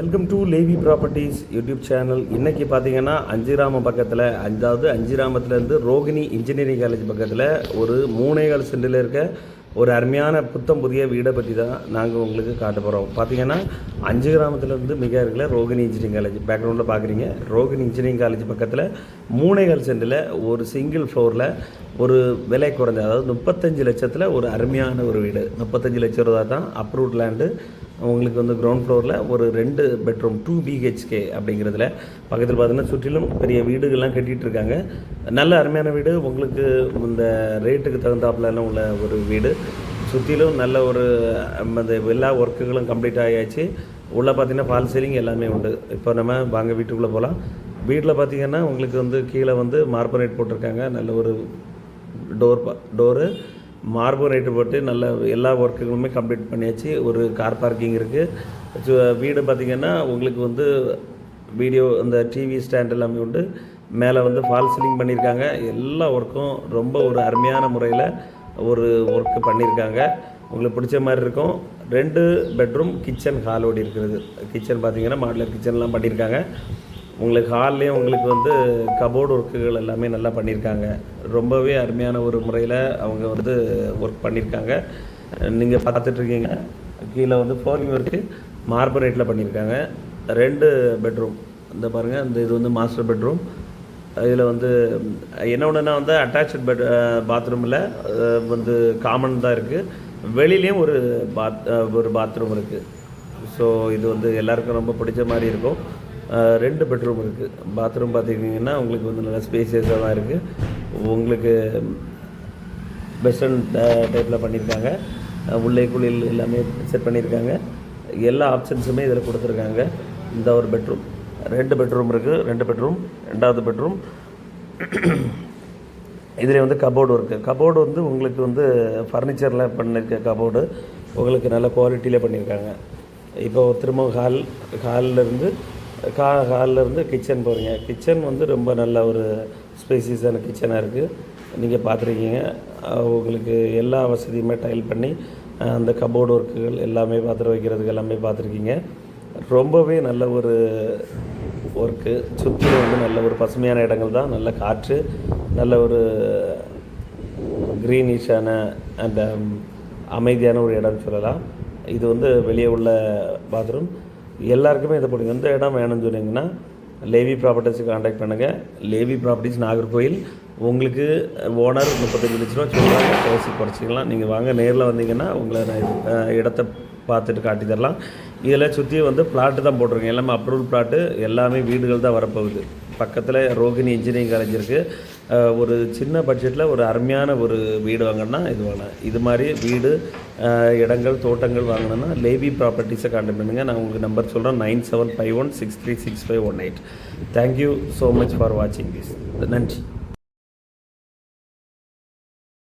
Welcome to Levi properties YouTube channel இன்றைக்கி பார்த்தீங்கன்னா அஞ்சுராமம் பக்கத்தில் அஞ்சாவது அஞ்சிராமத்துலேருந்து ரோகிணி இன்ஜினியரிங் காலேஜ் பக்கத்தில் ஒரு மூணேகால் சென்டில் இருக்க ஒரு அருமையான புத்தம் புதிய வீடை பற்றி தான் நாங்கள் உங்களுக்கு காட்ட போகிறோம் பார்த்தீங்கன்னா அஞ்சு கிராமத்துலேருந்து மிக இருக்கல ரோகிணி இன்ஜினியரிங் காலேஜ் பேக்ரவுண்டில் பார்க்குறீங்க ரோகிணி இன்ஜினியரிங் காலேஜ் பக்கத்தில் மூணேகால் சென்டில் ஒரு சிங்கிள் ஃப்ளோரில் ஒரு விலை குறைஞ்ச அதாவது முப்பத்தஞ்சு லட்சத்தில் ஒரு அருமையான ஒரு வீடு. முப்பத்தஞ்சு லட்ச ரூபா தான் அப்ரூவ்ட் லேண்டு உங்களுக்கு வந்து கிரவுண்ட் ஃப்ளோரில் ஒரு ரெண்டு பெட்ரூம் டூ பிஹெச்கே அப்படிங்கிறதுல பக்கத்தில் பார்த்தீங்கன்னா சுற்றிலும் பெரிய வீடுகள்லாம் கட்டிகிட்டு இருக்காங்க நல்ல அருமையான வீடு. உங்களுக்கு இந்த ரேட்டுக்கு தகுந்தாப்புலலாம் உள்ள ஒரு வீடு. சுற்றிலும் நல்ல ஒரு அந்த எல்லா ஒர்க்குகளும் கம்ப்ளீட் ஆகியாச்சு உள்ளே பார்த்தீங்கன்னா ஃபால் சீலிங் எல்லாமே உண்டு. இப்போ நம்ம வாங்க வீட்டுக்குள்ளே போகலாம் வீட்டில் பார்த்தீங்கன்னா உங்களுக்கு வந்து கீழே வந்து மார்பரேட் போட்டிருக்காங்க. நல்ல ஒரு டோர் டோரு மார்பல் ரைட்டு போட்டு நல்ல எல்லா ஒர்க்குகளுமே கம்ப்ளீட் பண்ணியாச்சு. ஒரு கார் பார்க்கிங் இருக்குது வீடு பார்த்திங்கன்னா உங்களுக்கு வந்து வீடியோ இந்த டிவி ஸ்டாண்ட் எல்லாமே உண்டு. மேலே வந்து ஃபால் சீலிங் பண்ணியிருக்காங்க எல்லா ஒர்க்கும் ரொம்ப ஒரு அருமையான முறையில் ஒரு ஒர்க்கு பண்ணியிருக்காங்க உங்களுக்கு பிடிச்ச மாதிரி இருக்கும். ரெண்டு பெட்ரூம் கிச்சன் ஹாலோடி இருக்கிறது கிச்சன் பார்த்தீங்கன்னா மாடலர் கிச்சன்லாம் பண்ணியிருக்காங்க உங்களுக்கு ஹால்லேயும் உங்களுக்கு வந்து கபோர்டு ஒர்க்குகள் எல்லாமே நல்லா பண்ணியிருக்காங்க. ரொம்பவே அருமையான ஒரு முறையில் அவங்க வந்து ஒர்க் பண்ணியிருக்காங்க. நீங்கள் பார்த்துட்ருக்கீங்க. கீழே வந்து ஃப்ளோரிங் ஒர்க்கு மார்பரேட்டில் பண்ணியிருக்காங்க. ரெண்டு பெட்ரூம் இந்த பாருங்கள் இந்த இது வந்து மாஸ்டர் பெட்ரூம் இதில் வந்து என்ன ஒன்றுனா வந்து அட்டாச்சு பெட் பாத்ரூமில் வந்து காமன் தான் இருக்குது வெளியிலையும் ஒரு பாத் ஒரு பாத்ரூம் இருக்குது ஸோ இது வந்து எல்லாருக்கும் ரொம்ப பிடிச்ச மாதிரி இருக்கும். ரெண்டு பெட்ரூம் இருக்குது பாத்ரூம் பார்த்துக்கிட்டிங்கன்னா உங்களுக்கு வந்து நல்லா ஸ்பேசியஸாக தான் இருக்குது உங்களுக்கு வெஸ்டர்ன் டைப்பில் பண்ணியிருக்காங்க உள்ளே குளியல் எல்லாமே செட் பண்ணியிருக்காங்க எல்லா ஆப்ஷன்ஸுமே இதில் கொடுத்துருக்காங்க. இந்த ஒரு பெட்ரூம் ரெண்டு பெட்ரூம் இருக்குது ரெண்டு பெட்ரூம் ரெண்டாவது பெட்ரூம் இதில் வந்து கபோர்டு இருக்குது கபோர்டு வந்து உங்களுக்கு வந்து ஃபர்னிச்சரில் பண்ணியிருக்க கபோர்டு உங்களுக்கு நல்ல குவாலிட்டியில் பண்ணியிருக்காங்க இப்போ திரும்ப ஹால் ஹால்லேருந்து கா ஹால்லேருந்து கிச்சன் போகிறீங்க கிச்சன் வந்து ரொம்ப நல்ல ஒரு ஸ்பேசியஸான கிச்சனாக இருக்குது நீங்கள் பார்த்துருக்கீங்க உங்களுக்கு எல்லா வசதியுமே டைல் பண்ணி அந்த கபோர்டு ஒர்க்குகள் எல்லாமே பாத்திரம் வைக்கிறதுக்கு எல்லாமே பார்த்துருக்கீங்க ரொம்பவே நல்ல ஒரு ஒர்க்கு சுற்றிலும் வந்து நல்ல ஒரு பசுமையான இடங்கள் தான். நல்ல காற்று நல்ல ஒரு க்ரீனிஷான அந்த அமைதியான ஒரு இடம்னு சொல்லலாம். இது வந்து வெளியே உள்ள பாத்ரூம் எல்லாருக்குமே இதை பிடிக்கும். எந்த இடம் வேணும்னு சொன்னீங்கன்னா லேவி ப்ராப்பர்ட்டிஸை காண்டாக்ட் பண்ணுங்கள் லேவி ப்ராப்பர்ட்டிஸ் நாகர்கோயில் உங்களுக்கு ஓனர் முப்பத்தஞ்சு லட்ச ரூபா சொல்லுவாங்க பேசி குறைச்சிக்கலாம். நீங்கள் வாங்க நேரில் வந்தீங்கன்னா உங்களை நான் இடத்த பார்த்துட்டு காட்டி தரலாம். இதில் சுற்றி வந்து பிளாட்டு தான் போட்டிருக்கேன். எல்லாமே அப்ரூவல் பிளாட்டு எல்லாமே வீடுகள் தான் வரப்போகுது. பக்கத்தில் ரோகிணி இன்ஜினியரிங் காலேஜ் இருக்குது ஒரு சின்ன பட்ஜெட்டில் ஒரு அருமையான ஒரு வீடு வாங்கினா இது வாங்கலாம் இது மாதிரி வீடு இடங்கள் தோட்டங்கள் வாங்கணும்னா லேவி ப்ராப்பர்ட்டிஸை கான்டாக்ட் பண்ணுங்கள் நான் உங்களுக்கு நம்பர் சொல்கிறேன் nine seven five one six three six five one eight. Thank you so much for வாட்சிங் திஸ் நன்றி.